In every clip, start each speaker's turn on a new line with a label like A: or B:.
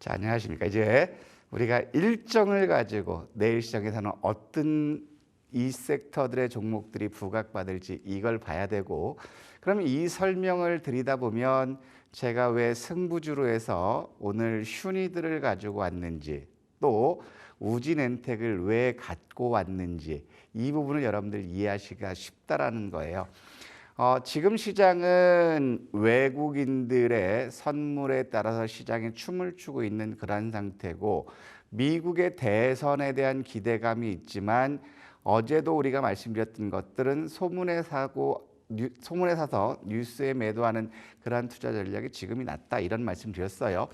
A: 자, 안녕하십니까. 이제 우리가 일정을 가지고 내일 시장에서는 어떤 이 섹터들의 종목들이 부각받을지 이걸 봐야 되고 그럼 이 설명을 드리다 보면 제가 왜 승부주로 해서 오늘 슈니들을 가지고 왔는지 또 우진엔텍을 왜 갖고 왔는지 이 부분을 여러분들 이해하시기가 쉽다라는 거예요. 어, 지금 시장은 외국인들의 선물에 따라서 시장에 춤을 추고 있는 그런 상태고 미국의 대선에 대한 기대감이 있지만 어제도 우리가 말씀드렸던 것들은 소문에 사고 뉴, 소문에 사서 뉴스에 매도하는 그러한 투자 전략이 지금이 낫다 이런 말씀 드렸어요.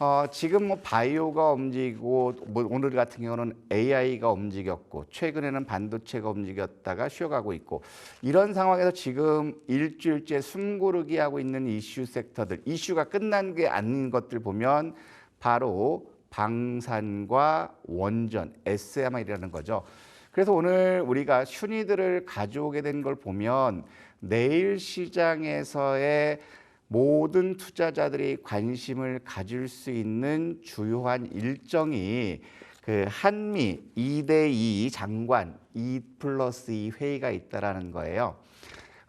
A: 어, 지금 뭐 바이오가 움직이고 뭐 오늘 같은 경우는 AI가 움직였고 최근에는 반도체가 움직였다가 쉬어가고 있고 이런 상황에서 지금 일주일째 숨고르기 하고 있는 이슈 섹터들 이슈가 끝난 게 아닌 것들 보면 바로 방산과 원전 SMI라는 거죠. 그래서 오늘 우리가 슈니들을 가져오게 된 걸 보면 내일 시장에서의 모든 투자자들이 관심을 가질 수 있는 주요한 일정이 그 한미 2대2 장관 2 플러스 2 회의가 있다라는 거예요.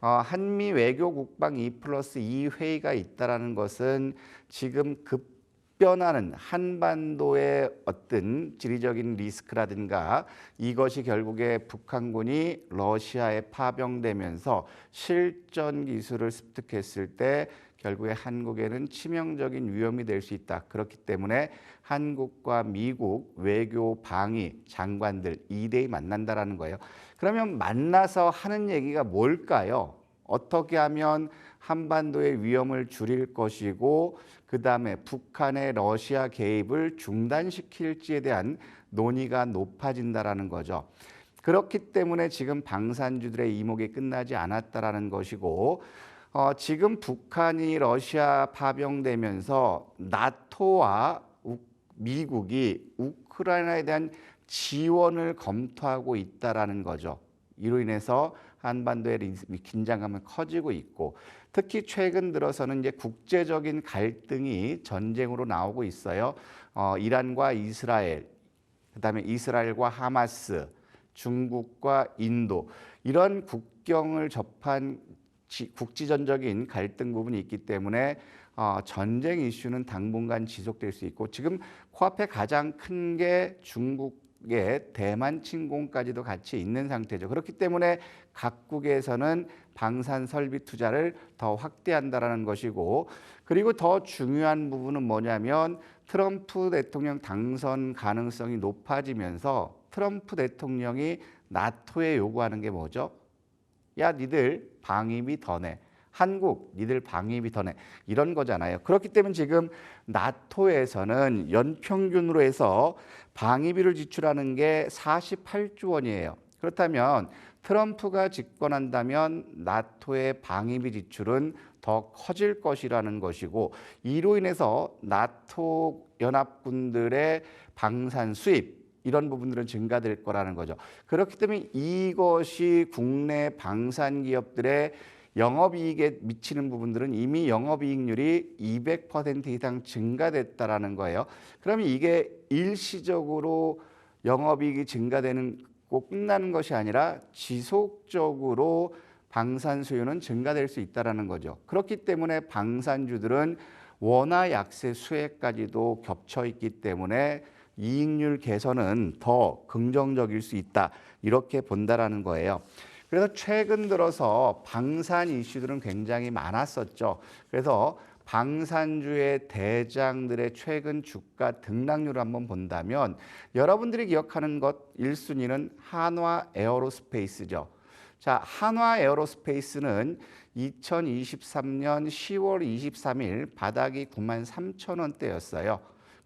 A: 어, 한미 외교 국방 2 플러스 2 회의가 있다라는 것은 지금 급변하는 한반도의 어떤 지리적인 리스크라든가 이것이 결국에 북한군이 러시아에 파병되면서 실전 기술을 습득했을 때 결국에 한국에는 치명적인 위험이 될 수 있다. 그렇기 때문에 한국과 미국 외교 방위 장관들 2대이 만난다라는 거예요. 그러면 만나서 하는 얘기가 뭘까요? 어떻게 하면 한반도의 위험을 줄일 것이고 그 다음에 북한의 러시아 개입을 중단시킬지에 대한 논의가 높아진다라는 거죠. 그렇기 때문에 지금 방산주들의 이목이 끝나지 않았다라는 것이고 어, 지금 북한이 러시아 파병되면서 나토와 우, 미국이 우크라이나에 대한 지원을 검토하고 있다라는 거죠. 이로 인해서 한반도의 긴장감은 커지고 있고 특히 최근 들어서는 이제 국제적인 갈등이 전쟁으로 나오고 있어요. 어, 이란과 이스라엘, 그다음에 이스라엘과 하마스, 중국과 인도 이런 국경을 접한 지, 국지 전적인 갈등 부분이 있기 때문에 어, 전쟁 이슈는 당분간 지속될 수 있고 지금 코앞에 가장 큰 게 중국의 대만 침공까지도 같이 있는 상태죠. 그렇기 때문에 각국에서는 방산 설비 투자를 더 확대한다라는 것이고 그리고 더 중요한 부분은 뭐냐면 트럼프 대통령 당선 가능성이 높아지면서 트럼프 대통령이 나토에 요구하는 게 뭐죠? 야, 니들 방위비 더 내. 한국, 니들 방위비 더 내. 이런 거잖아요. 그렇기 때문에 지금 나토에서는 연평균으로 해서 방위비를 지출하는 게 48조 원이에요. 그렇다면 트럼프가 집권한다면 나토의 방위비 지출은 더 커질 것이라는 것이고 이로 인해서 나토 연합군들의 방산 수입 이런 부분들은 증가될 거라는 거죠. 그렇기 때문에 이것이 국내 방산 기업들의 영업이익에 미치는 부분들은 이미 영업이익률이 200% 이상 증가됐다라는 거예요. 그러면 이게 일시적으로 영업이익이 증가되는 꼭 끝나는 것이 아니라 지속적으로 방산 수요는 증가될 수 있다라는 거죠. 그렇기 때문에 방산주들은 원화 약세 수혜까지도 겹쳐 있기 때문에 이익률 개선은 더 긍정적일 수 있다. 이렇게 본다라는 거예요. 그래서 최근 들어서 방산 이슈들은 굉장히 많았었죠. 그래서 방산주의 대장들의 최근 주가 등락률을 한번 본다면 여러분들이 기억하는 것 1순위는 한화 에어로스페이스죠. 자, 한화 에어로스페이스는 2023년 10월 23일 바닥이 9만 3천 원대였어요.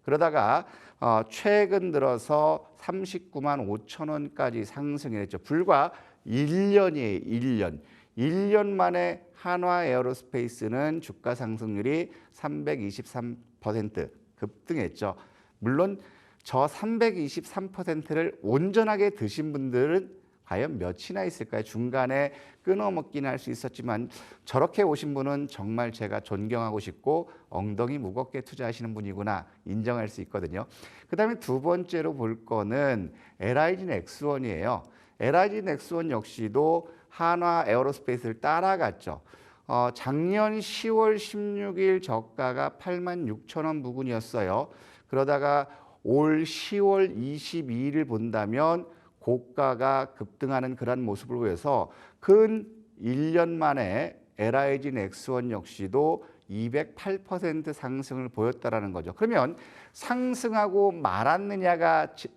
A: 그러다가 어, 최근 들어서 39만 5천 원까지 상승이 됐죠. 불과 1년이에요. 1년. 1년 만에 한화 에어로스페이스는 주가 상승률이 323% 급등했죠. 물론 저 323%를 온전하게 드신 분들은 과연 몇이나 있을까요? 중간에 끊어먹기는 할 수 있었지만 저렇게 오신 분은 정말 제가 존경하고 싶고 엉덩이 무겁게 투자하시는 분이구나 인정할 수 있거든요. 그 다음에 두 번째로 볼 거는 LIG 넥스원이에요. LIG 넥스원 역시도 한화 에어로스페이스를 따라갔죠. 어, 작년 10월 16일 저가가 8만 6천 원 부근이었어요. 그러다가 올 10월 22일을 본다면 고가가 급등하는 그런 모습을 보여서 근 1년 만에 LIG 넥스원 역시도 208% 상승을 보였다라는 거죠. 그러면 상승하고 말았느냐가 지-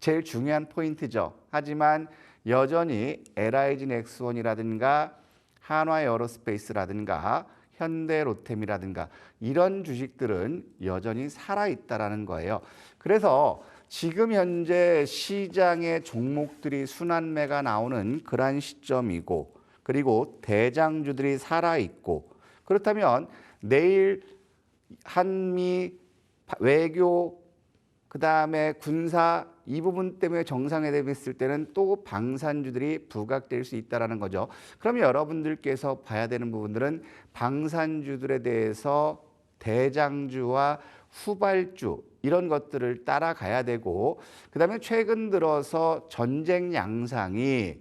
A: 제일 중요한 포인트죠. 하지만 여전히 LIG 넥스원이라든가 한화 에어로스페이스라든가 현대 로템이라든가 이런 주식들은 여전히 살아 있다라는 거예요. 그래서 지금 현재 시장의 종목들이 순환매가 나오는 그러한 시점이고 그리고 대장주들이 살아 있고 그렇다면 내일 한미 바- 외교 그다음에 군사 이 부분 때문에 정상회담이 있을 때는 또 방산주들이 부각될 수 있다라는 거죠. 그러면 여러분들께서 봐야 되는 부분들은 방산주들에 대해서 대장주와 후발주 이런 것들을 따라가야 되고 그다음에 최근 들어서 전쟁 양상이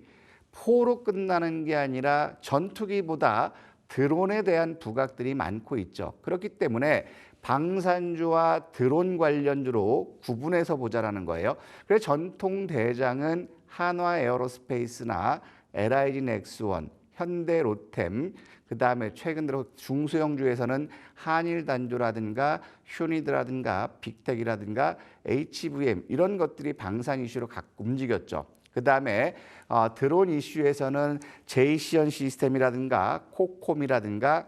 A: 포로 끝나는 게 아니라 전투기보다 드론에 대한 부각들이 많고 있죠. 그렇기 때문에 방산주와 드론 관련주로 구분해서 보자라는 거예요. 그래서 전통 대장은 한화 에어로스페이스나 LIG 넥스원, 현대 로템, 그 다음에 최근 들어 중소형주에서는 한일 단조라든가 휴니드라든가 빅텍이라든가 HVM 이런 것들이 방산 이슈로 각 움직였죠. 그 다음에 어, 드론 이슈에서는 제이시언 시스템이라든가 코콤이라든가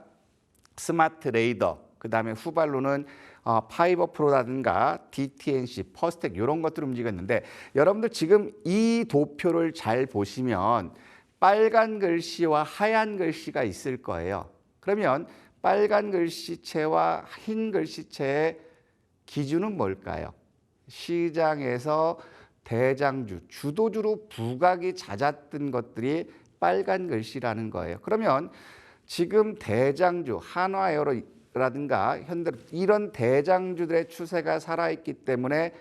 A: 스마트 레이더 그 다음에 후발로는 어, 파이버 프로라든가 DTNC, 퍼스텍 이런 것들 움직였는데 여러분들 지금 이 도표를 잘 보시면 빨간 글씨와 하얀 글씨가 있을 거예요. 그러면 빨간 글씨체와 흰 글씨체의 기준은 뭘까요? 시장에서 대장주, 주도주로 부각이 잦았던 것들이 빨간 글씨라는 거예요. 그러면 지금 대장주, 한화에어로라든가 현대 이런 대장주들의 추세가 살아있기 때문에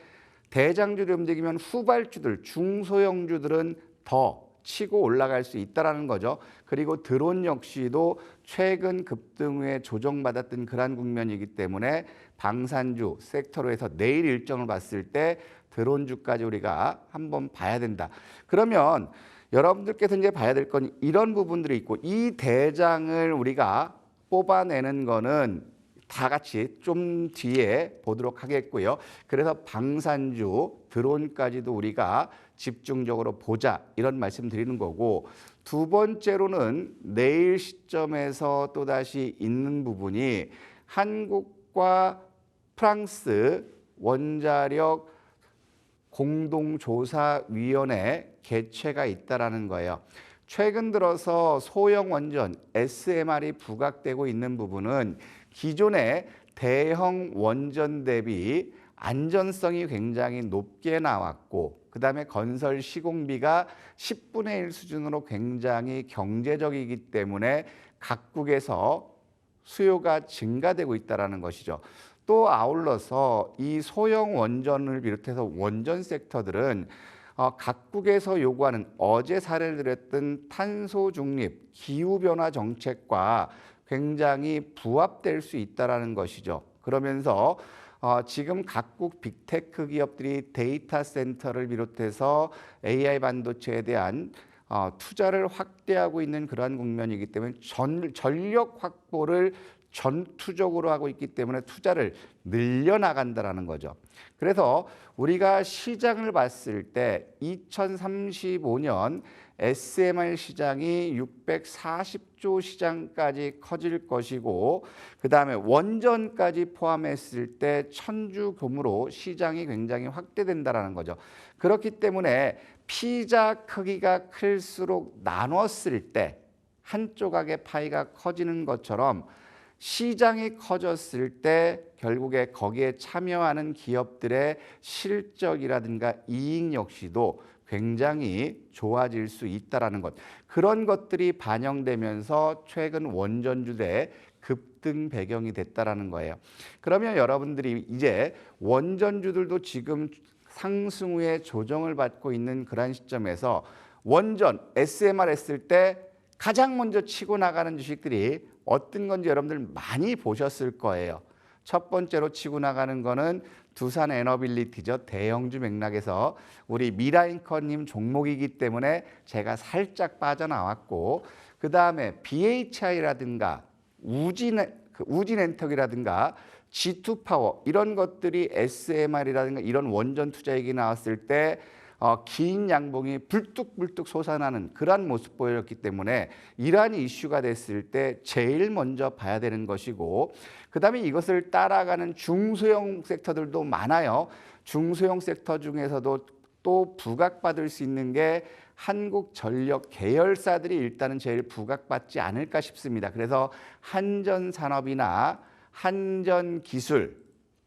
A: 대장주를 움직이면 후발주들, 중소형주들은 더 치고 올라갈 수 있다라는 거죠. 그리고 드론 역시도 최근 급등 후에 조정받았던 그러한 국면이기 때문에 방산주 섹터로 해서 내일 일정을 봤을 때 드론주까지 우리가 한번 봐야 된다. 그러면 여러분들께서 이제 봐야 될 건 이런 부분들이 있고 이 대장을 우리가 뽑아내는 거는 다 같이 좀 뒤에 보도록 하겠고요. 그래서 방산주 드론까지도 우리가 집중적으로 보자 이런 말씀 드리는 거고 두 번째로는 내일 시점에서 또 다시 있는 부분이 한국과 프랑스 원자력 공동조사위원회 개최가 있다라는 거예요. 최근 들어서 소형 원전 SMR이 부각되고 있는 부분은 기존의 대형 원전 대비 안전성이 굉장히 높게 나왔고 그다음에 건설 시공비가 10분의 1 수준으로 굉장히 경제적이기 때문에 각국에서 수요가 증가되고 있다라는 것이죠. 또 아울러서 이 소형 원전을 비롯해서 원전 섹터들은 어, 각국에서 요구하는 어제 사례를 드렸던 탄소 중립, 기후 변화 정책과 굉장히 부합될 수 있다라는 것이죠. 그러면서 어, 지금 각국 빅테크 기업들이 데이터 센터를 비롯해서 AI 반도체에 대한 어, 투자를 확대하고 있는 그러한 국면이기 때문에 전, 전력 확보를 전투적으로 하고 있기 때문에 투자를 늘려나간다라는 거죠. 그래서 우리가 시장을 봤을 때 2035년 SMR 시장이 640조 시장까지 커질 것이고 그 다음에 원전까지 포함했을 때 천주 규모로 시장이 굉장히 확대된다라는 거죠. 그렇기 때문에 피자 크기가 클수록 나눴을 때 한 조각의 파이가 커지는 것처럼 시장이 커졌을 때 결국에 거기에 참여하는 기업들의 실적이라든가 이익 역시도 굉장히 좋아질 수 있다라는 것. 그런 것들이 반영되면서 최근 원전주의 급등 배경이 됐다라는 거예요. 그러면 여러분들이 이제 원전주들도 지금 상승 후에 조정을 받고 있는 그런 시점에서 원전 SMR 했을 때 가장 먼저 치고 나가는 주식들이 어떤 건지 여러분들 많이 보셨을 거예요. 첫 번째로 치고 나가는 거는 두산 에너빌리티죠. 대형주 맥락에서 우리 미라잉커님 종목이기 때문에 제가 살짝 빠져나왔고 그 다음에 BHI라든가 우진 그 우진엔터기라든가 G2 파워 이런 것들이 SMR이라든가 이런 원전 투자 얘기 나왔을 때 어, 긴 양봉이 불뚝불뚝 솟아나는 그러한 모습 보였기 때문에 이러한 이슈가 됐을 때 제일 먼저 봐야 되는 것이고 그다음에 이것을 따라가는 중소형 섹터들도 많아요. 중소형 sek터 중에서도 또 부각받을 수 있는 게 한국 전력 계열사들이 일단은 제일 부각받지 않을까 싶습니다. 그래서 한전 산업이나 한전 기술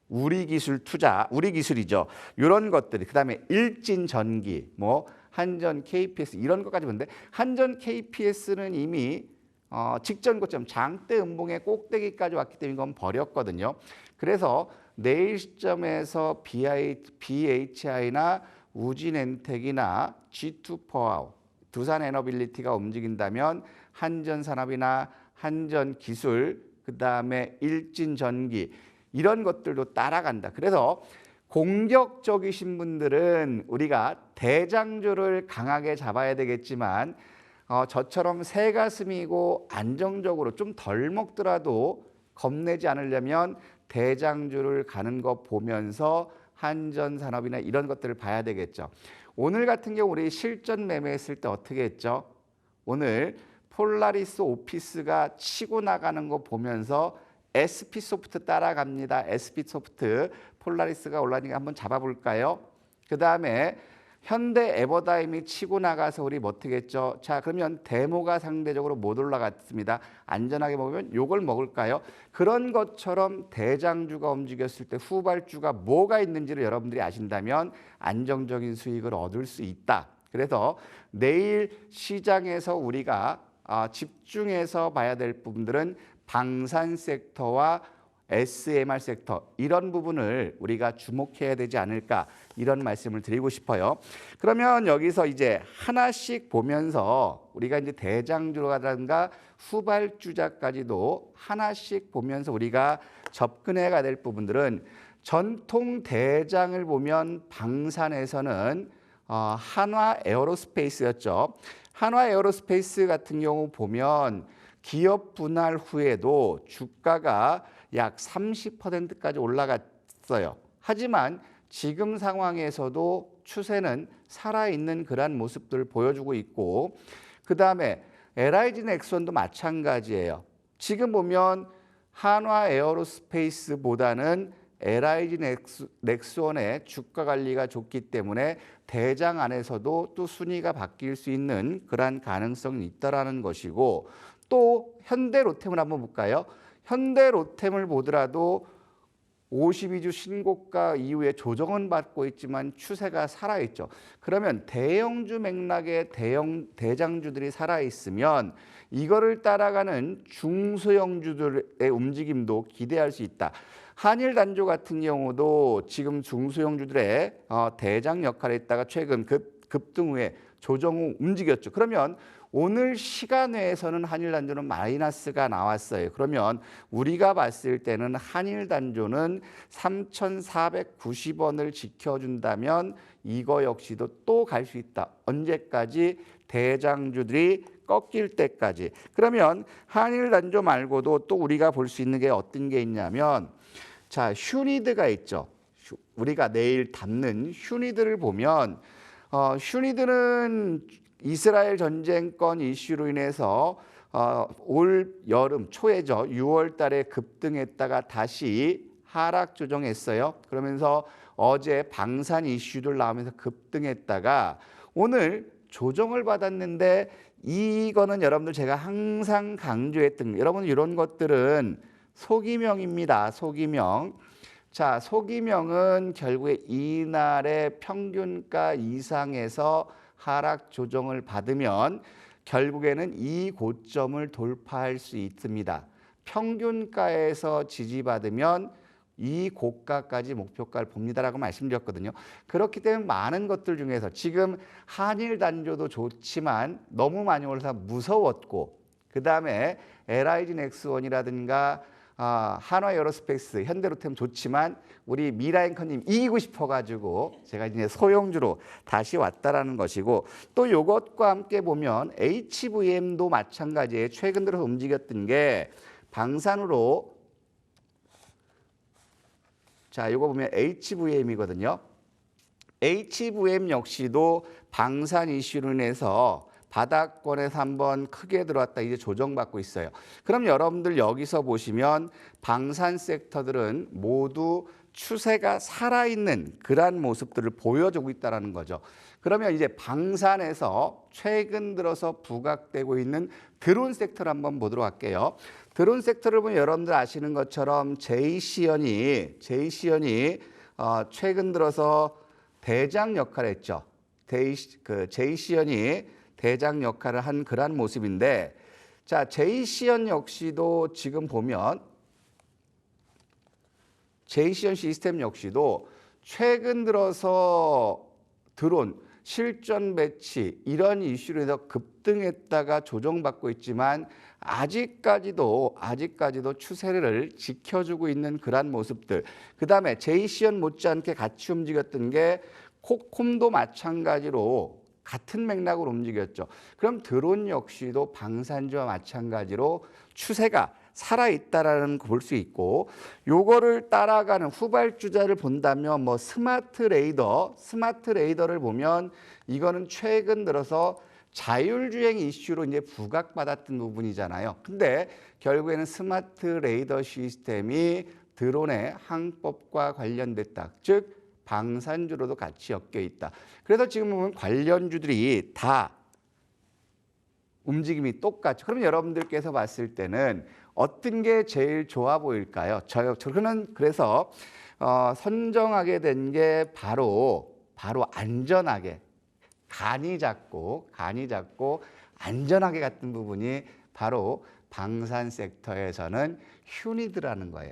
A: 우리 기술 투자, 우리 기술이죠. 이런 것들이 그다음에 일진 전기, 뭐 한전 KPS 이런 것까지 보는데 한전 KPS는 이미 어, 직전 고점 장대 음봉의 꼭대기까지 왔기 때문에 이건 버렸거든요. 그래서 내일 시점에서 BHI나 우진엔텍이나 G2 퍼아웃, 두산 에너빌리티가 움직인다면 한전산업이나 한전기술, 그 다음에 일진전기 이런 것들도 따라간다. 그래서 공격적이신 분들은 우리가 대장주를 강하게 잡아야 되겠지만 어, 저처럼 새 가슴이고 안정적으로 좀 덜 먹더라도 겁내지 않으려면 대장주를 가는 거 보면서 한전 산업이나 이런 것들을 봐야 되겠죠. 오늘 같은 경우 우리 실전 매매했을 때 어떻게 했죠? 오늘 폴라리스 오피스가 치고 나가는 거 보면서 SP 소프트 따라갑니다. SP 소프트 폴라리스가 올라니까 한번 잡아볼까요? 그 다음에 현대 에버다임이 치고 나가서 우리 뭐 어떻겠죠? 자 그러면 데모가 상대적으로 못 올라갔습니다. 안전하게 먹으면 요걸 먹을까요? 그런 것처럼 대장주가 움직였을 때 후발주가 뭐가 있는지를 여러분들이 아신다면 안정적인 수익을 얻을 수 있다. 그래서 내일 시장에서 우리가 아, 집중해서 봐야 될 부분들은 방산 섹터와 SMR 섹터 이런 부분을 우리가 주목해야 되지 않을까 이런 말씀을 드리고 싶어요. 그러면 여기서 이제 하나씩 보면서 우리가 이제 대장주라든가 후발주자까지도 하나씩 보면서 우리가 접근해 가야 될 부분들은 전통 대장을 보면 방산에서는 어, 한화 에어로스페이스였죠. 한화 에어로스페이스 같은 경우 보면 기업 분할 후에도 주가가 약 30%까지 올라갔어요. 하지만 지금 상황에서도 추세는 살아있는 그러한 모습들을 보여주고 있고 그 다음에 LIG 넥슨도 마찬가지예요. 지금 보면 한화 에어로스페이스보다는 LIG 넥스원의 주가 관리가 좋기 때문에 대장 안에서도 또 순위가 바뀔 수 있는 그러한 가능성이 있다라는 것이고 또 현대 로템을 한번 볼까요? 현대 로템을 보더라도 52주 신고가 이후에 조정은 받고 있지만 추세가 살아 있죠. 그러면 대형주 맥락의 대형 대장주들이 살아 있으면 이거를 따라가는 중소형주들의 움직임도 기대할 수 있다. 한일 단조 같은 경우도 지금 중소형주들의 어, 대장 역할을 했다가 최근 급, 급등 후에 조정 후 움직였죠. 그러면 오늘 시간 내에서는 한일 단조는 마이너스가 나왔어요. 그러면 우리가 봤을 때는 한일 단조는 3,490원을 지켜준다면 이거 역시도 또 갈 수 있다. 언제까지 대장주들이 꺾일 때까지. 그러면 한일 단조 말고도 또 우리가 볼 수 있는 게 어떤 게 있냐면 자, 휴니드가 있죠. 우리가 내일 담는 휴니드를 보면 어, 휴니드는 이스라엘 전쟁권 이슈로 인해서 어, 올 여름 초에죠. 6월 달에 급등했다가 다시 하락 조정했어요. 그러면서 어제 방산 이슈들 나오면서 급등했다가 오늘 조정을 받았는데 이거는 여러분들 제가 항상 강조했던 여러분 이런 것들은 소기명입니다. 소기명. 자, 소기명은 결국에 이날의 평균가 이상에서 하락 조정을 받으면 결국에는 이 고점을 돌파할 수 있습니다. 평균가에서 지지받으면 이 고가까지 목표가를 봅니다라고 말씀드렸거든요. 그렇기 때문에 많은 것들 중에서 지금 한일 단조도 좋지만 너무 많이 올라서 무서웠고 그 다음에 LIG 넥스원이라든가 아, 한화 에어로스페이스, 현대로템 좋지만 우리 미라앵커님 이기고 싶어가지고 제가 이제 소형주로 다시 왔다라는 것이고 또 이것과 함께 보면 HVM도 마찬가지에 최근 들어서 움직였던 게 방산으로 자, 이거 보면 HVM이거든요. HVM 역시도 방산 이슈로 인해서 바닥권에서 한번 크게 들어왔다 이제 조정받고 있어요. 그럼 여러분들 여기서 보시면 방산 섹터들은 모두 추세가 살아있는 그러한 모습들을 보여주고 있다는 거죠. 그러면 이제 방산에서 최근 들어서 부각되고 있는 드론 섹터를 한번 보도록 할게요. 드론 섹터를 보면 여러분들 아시는 것처럼 제이시언이 제이시언이 어, 최근 들어서 대장 역할을 했죠. 데이, 그 제이시언이 대장 역할을 한 그러한 모습인데 자 제이시언 역시도 지금 보면 제이시언 시스템 역시도 최근 들어서 드론 실전 배치 이런 이슈로 해서 급등했다가 조정받고 있지만 아직까지도 아직까지도 추세를 지켜주고 있는 그러한 모습들. 그다음에 제이시언 못지않게 같이 움직였던 게 코콤도 마찬가지로 같은 맥락으로 움직였죠. 그럼 드론 역시도 방산주와 마찬가지로 추세가 살아 있다라는 거볼수 있고 요거를 따라가는 후발주자를 본다면 뭐 스마트 레이더, 스마트 레이더를 보면 이거는 최근 들어서 자율주행 이슈로 이제 부각받았던 부분이잖아요. 근데 결국에는 스마트 레이더 시스템이 드론의 항법과 관련됐다. 즉 방산주로도 같이 엮여 있다. 그래서 지금 보면 관련주들이 다 움직임이 똑같죠. 그럼 여러분들께서 봤을 때는 어떤 게 제일 좋아 보일까요? 저, 저는 그래서 어, 선정하게 된 게 바로 바로 안전하게 간이 작고 간이 작고 안전하게 같은 부분이 바로 방산 섹터에서는 휴니드라는 거예요.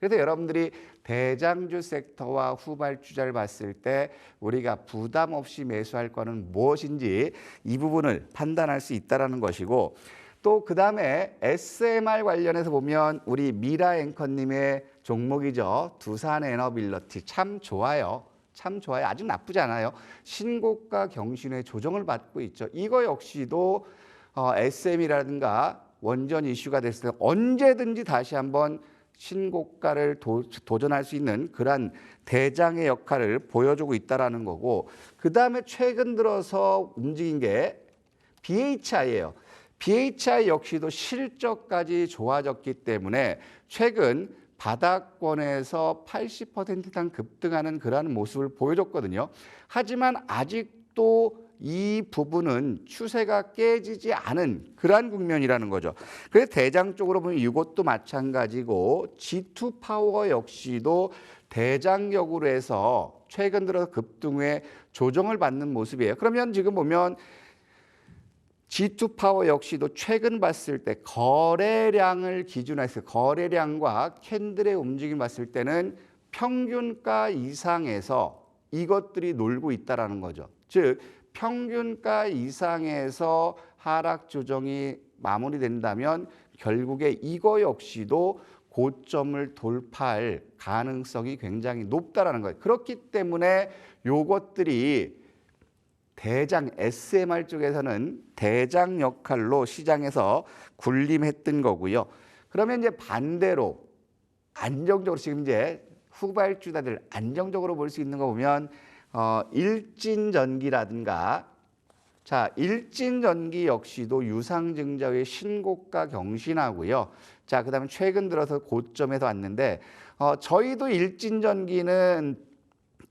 A: 그래서 여러분들이 대장주 섹터와 후발주자를 봤을 때 우리가 부담 없이 매수할 거는 무엇인지 이 부분을 판단할 수 있다라는 것이고 또 그다음에 SMR 관련해서 보면 우리 미라 앵커님의 종목이죠. 두산 에너빌러티 참 좋아요. 참 좋아요. 아주 나쁘지 않아요. 신고가 경신의 조정을 받고 있죠. 이거 역시도 어, SM이라든가 원전 이슈가 됐을 때 언제든지 다시 한번 신고가를 도, 도전할 수 있는 그러한 대장의 역할을 보여주고 있다라는 거고 그 다음에 최근 들어서 움직인 게 BHI예요. BHI 역시도 실적까지 좋아졌기 때문에 최근 바닥권에서 80% 이상 급등하는 그러한 모습을 보여줬거든요. 하지만 아직도 이 부분은 추세가 깨지지 않은 그러한 국면이라는 거죠. 그래서 대장 쪽으로 보면 이것도 마찬가지고 G2 파워 역시도 대장격으로 해서 최근 들어 급등 후에 조정을 받는 모습이에요. 그러면 지금 보면 G2 파워 역시도 최근 봤을 때 거래량을 기준으로 해서 거래량과 캔들의 움직임 봤을 때는 평균가 이상에서 이것들이 놀고 있다라는 거죠. 즉 평균가 이상에서 하락 조정이 마무리된다면 결국에 이거 역시도 고점을 돌파할 가능성이 굉장히 높다라는 거예요. 그렇기 때문에 요것들이 대장 SMR 쪽에서는 대장 역할로 시장에서 군림했던 거고요. 그러면 이제 반대로 안정적으로 지금 이제 후발주자들 안정적으로 볼 수 있는 거 보면 어, 일진전기라든가 자 일진전기 역시도 유상증자의 신고가 경신하고요. 자 그 다음에 최근 들어서 고점에서 왔는데 어, 저희도 일진전기는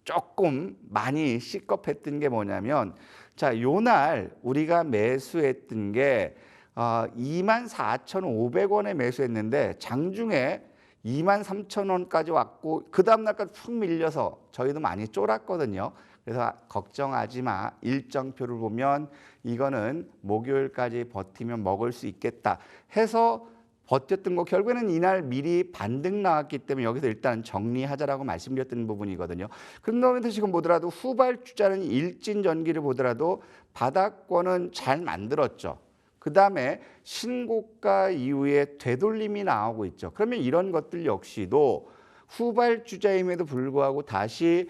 A: 조금 많이 시겁했던 게 뭐냐면 자 요날 우리가 매수했던 게 어, 24,500원에 매수했는데 장중에 2만 3천 원까지 왔고 그 다음 날까지 푹 밀려서 저희도 많이 쫄았거든요. 그래서 걱정하지 마. 일정표를 보면 이거는 목요일까지 버티면 먹을 수 있겠다 해서 버텼던 거 결국에는 이날 미리 반등 나왔기 때문에 여기서 일단 정리하자라고 말씀드렸던 부분이거든요. 그런데 지금 보더라도 후발주자는 일진전기를 보더라도 바닥권은 잘 만들었죠. 그 다음에 신고가 이후에 되돌림이 나오고 있죠. 그러면 이런 것들 역시도 후발주자임에도 불구하고 다시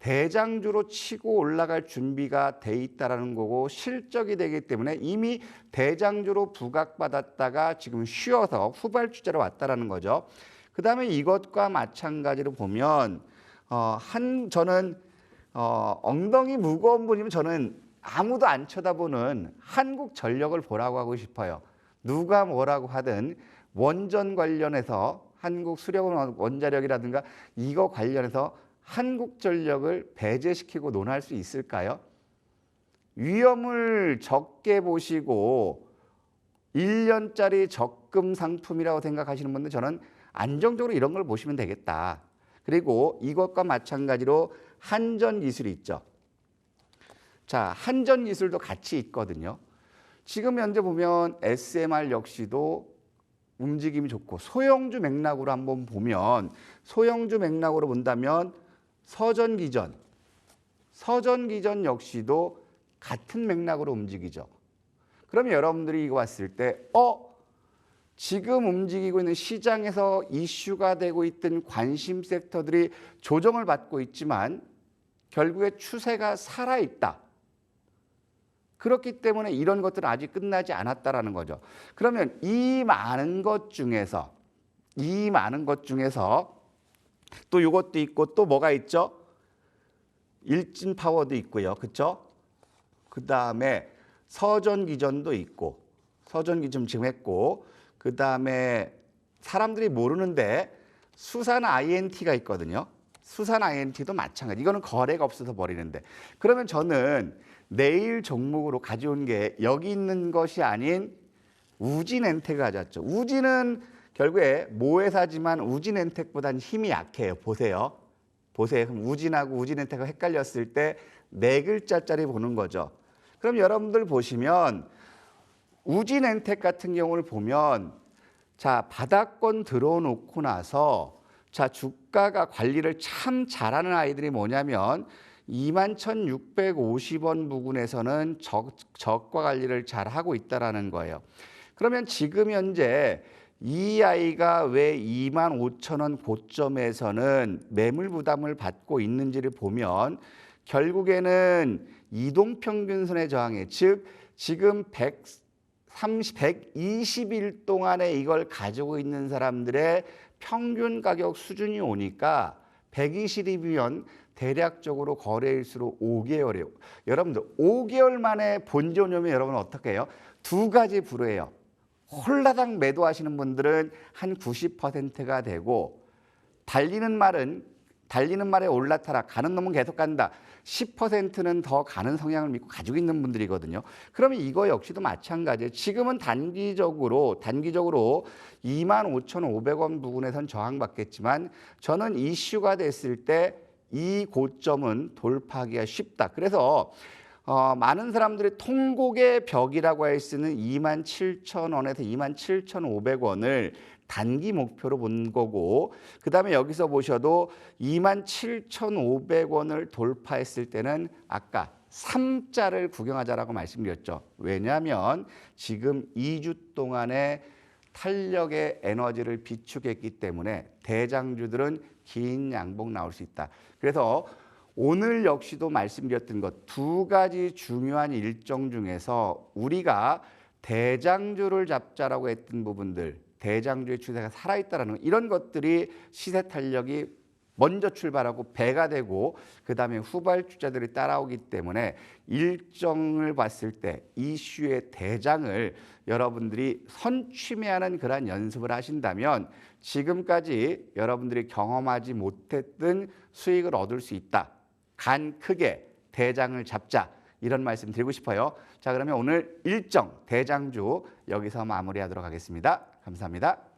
A: 대장주로 치고 올라갈 준비가 돼 있다라는 거고 실적이 되기 때문에 이미 대장주로 부각받았다가 지금 쉬어서 후발주자로 왔다라는 거죠. 그 다음에 이것과 마찬가지로 보면 어, 한 저는 어, 엉덩이 무거운 분이면 저는 아무도 안 쳐다보는 한국 전력을 보라고 하고 싶어요. 누가 뭐라고 하든 원전 관련해서 한국 수력원 원자력이라든가 이거 관련해서 한국 전력을 배제시키고 논할 수 있을까요? 위험을 적게 보시고 1년짜리 적금 상품이라고 생각하시는 분들 저는 안정적으로 이런 걸 보시면 되겠다. 그리고 이것과 마찬가지로 한전 기술이 있죠. 자, 한전 기술도 같이 있거든요. 지금 현재 보면 SMR 역시도 움직임이 좋고 소형주 맥락으로 한번 보면 소형주 맥락으로 본다면 서전기전, 서전기전 역시도 같은 맥락으로 움직이죠. 그러면 여러분들이 이거 봤을 때, 어? 지금 움직이고 있는 시장에서 이슈가 되고 있던 관심 섹터들이 조정을 받고 있지만 결국에 추세가 살아있다. 그렇기 때문에 이런 것들은 아직 끝나지 않았다라는 거죠. 그러면 이 많은 것 중에서 이 많은 것 중에서 또 이것도 있고 또 뭐가 있죠? 일진 파워도 있고요. 그렇죠? 그다음에 서전 기전도 있고 서전 기전 지금 했고 그다음에 사람들이 모르는데 수산 INT가 있거든요. 수산 INT도 마찬가지. 이거는 거래가 없어서 버리는데. 그러면 저는 내일 종목으로 가져온 게 여기 있는 것이 아닌 우진엔텍을 가져왔죠. 우진은 결국에 모회사지만 우진엔텍보다는 힘이 약해요. 보세요. 보세요. 그럼 우진하고 우진엔텍가 헷갈렸을 때 네 글자짜리 보는 거죠. 그럼 여러분들 보시면 우진엔텍 같은 경우를 보면 자 바닥권 들어놓고 나서 자 주가가 관리를 참 잘하는 아이들이 뭐냐면 21,650원 부근에서는 적, 적과 관리를 잘 하고 있다라는 거예요. 그러면 지금 현재 이 아이가 왜 2만 5천 원 고점에서는 매물 부담을 받고 있는지를 보면 결국에는 이동 평균선의 저항에 즉 지금 130, 120일 동안에 이걸 가지고 있는 사람들의 평균 가격 수준이 오니까 120일이면 대략적으로 거래일수로 5개월이에요. 여러분들 5개월 만에 본지 오냐면 여러분 어떻게 해요? 두 가지 불허해요. 홀라당 매도하시는 분들은 한 90%가 되고 달리는 말은 달리는 말에 올라타라 가는 놈은 계속 간다. 10%는 더 가는 성향을 믿고 가지고 있는 분들이거든요. 그러면 이거 역시도 마찬가지예요. 지금은 단기적으로 단기적으로 25,500원 부분에선 저항받겠지만 저는 이슈가 됐을 때 이 고점은 돌파하기가 쉽다. 그래서 어, 많은 사람들이 통곡의 벽이라고 할 수 있는 2만 7천 원에서 2만 7천 500원을 단기 목표로 본 거고 그 다음에 여기서 보셔도 2만 7천 500원을 돌파했을 때는 아까 3자를 구경하자라고 말씀드렸죠. 왜냐하면 지금 2주 동안에 탄력의 에너지를 비축했기 때문에 대장주들은 긴 양봉 나올 수 있다. 그래서 오늘 역시도 말씀드렸던 것 두 가지 중요한 일정 중에서 우리가 대장주를 잡자라고 했던 부분들 대장주의 추세가 살아있다라는 이런 것들이 시세 탄력이 먼저 출발하고 배가 되고 그 다음에 후발주자들이 따라오기 때문에 일정을 봤을 때 이슈의 대장을 여러분들이 선취매하는 그러한 연습을 하신다면 지금까지 여러분들이 경험하지 못했던 수익을 얻을 수 있다. 간 크게 대장을 잡자. 이런 말씀 드리고 싶어요. 자, 그러면 오늘 일정 대장주 여기서 마무리하도록 하겠습니다. 감사합니다.